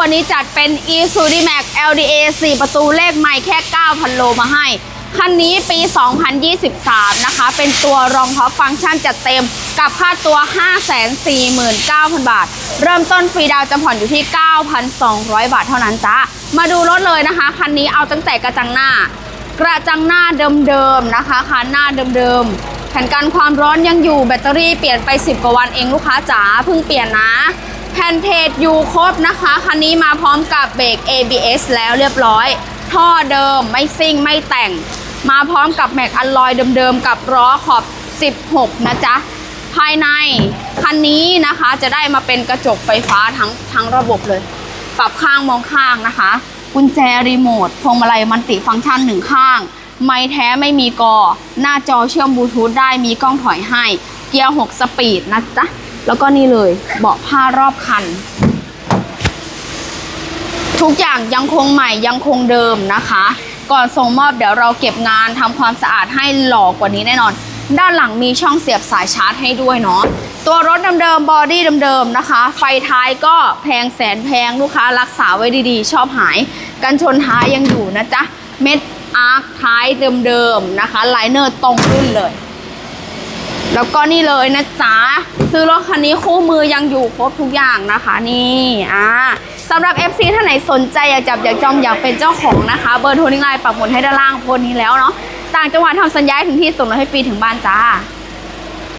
วันนี้จัดเป็น e s u d i Max LDA 4 ประตูเลขใหม่แค่ 9,000 โลมาให้ คันนี้ปี 2023 นะคะ เป็นตัวรองท็อปฟังก์ชันจัดเต็มกับค่าตัว 549,000 บาท เริ่มต้นฟรีดาวจะผ่อนอยู่ที่ 9,200 บาทเท่านั้นจ้ามาดูรถเลยนะคะ คันนี้เอาตั้งแต่กระจังหน้า กระจังหน้าเดิมๆนะคะคันหน้าเดิมๆแผ่นกันความร้อนยังอยู่แบตเตอรี่เปลี่ยนไป 10 กว่าวันเองลูกค้าจ๋าเพิ่งเปลี่ยนนะ นเทศอยู่ครบนะคะ คันนี้มาพร้อมกับเบรก ABS แล้วเรียบร้อย ท่อเดิมไม่ซิ่งไม่แต่ง มาพร้อมกับแม็กอัลลอยเดิมๆ กับล้อขอบ 16 นะจ๊ะ ภายใน คันนี้นะคะจะได้มาเป็นกระจกไฟฟ้าทั้งทั้งระบบเลย ปรับข้างมองข้างนะคะ กุญแจรีโมทพวงมาลัยมันติฟังก์ชันหนึ่งข้าง ไม้แท้ไม่มีกอ หน้าจอเชื่อมบลูทูธได้มีกล้องถอยให้ เกียร์ 6 สปีดนะจ๊ะ แล้วก็นี่เลยเบาะผ้ารอบคัน ทุกอย่างยังคงใหม่ยังคงเดิมนะคะ ก่อนส่งมอบเดี๋ยวเราเก็บงานทำความสะอาดให้หล่อกว่านี้แน่นอน ด้านหลังมีช่องเสียบสายชาร์จให้ด้วยเนาะตัวรถเดิมๆบอดี้เดิมๆนะคะ ไฟท้ายก็แพงแสนแพงลูกค้ารักษาไว้ดีๆ ชอบหาย กันชนท้ายยังอยู่นะจ๊ะเม็ดอาร์คท้ายเดิมๆนะคะไลเนอร์ตรงขึ้นเลย แล้วก็นี่เลยนะจ๊ะซื้อรถคันนี้คู่มือยังอยู่ครบทุกอย่างนะคะนี่อ่าสำหรับ FC ท่านไหนสนใจอยากจับอยากจองอยากเป็นเจ้าของนะคะ เบอร์โทรนิ่งไลน์ปักหมุดให้ด้านล่างโพสนี้แล้วเนาะต่างจังหวัดทำสัญญาถึงที่ส่งรถให้ฟรีถึงบ้านจ้า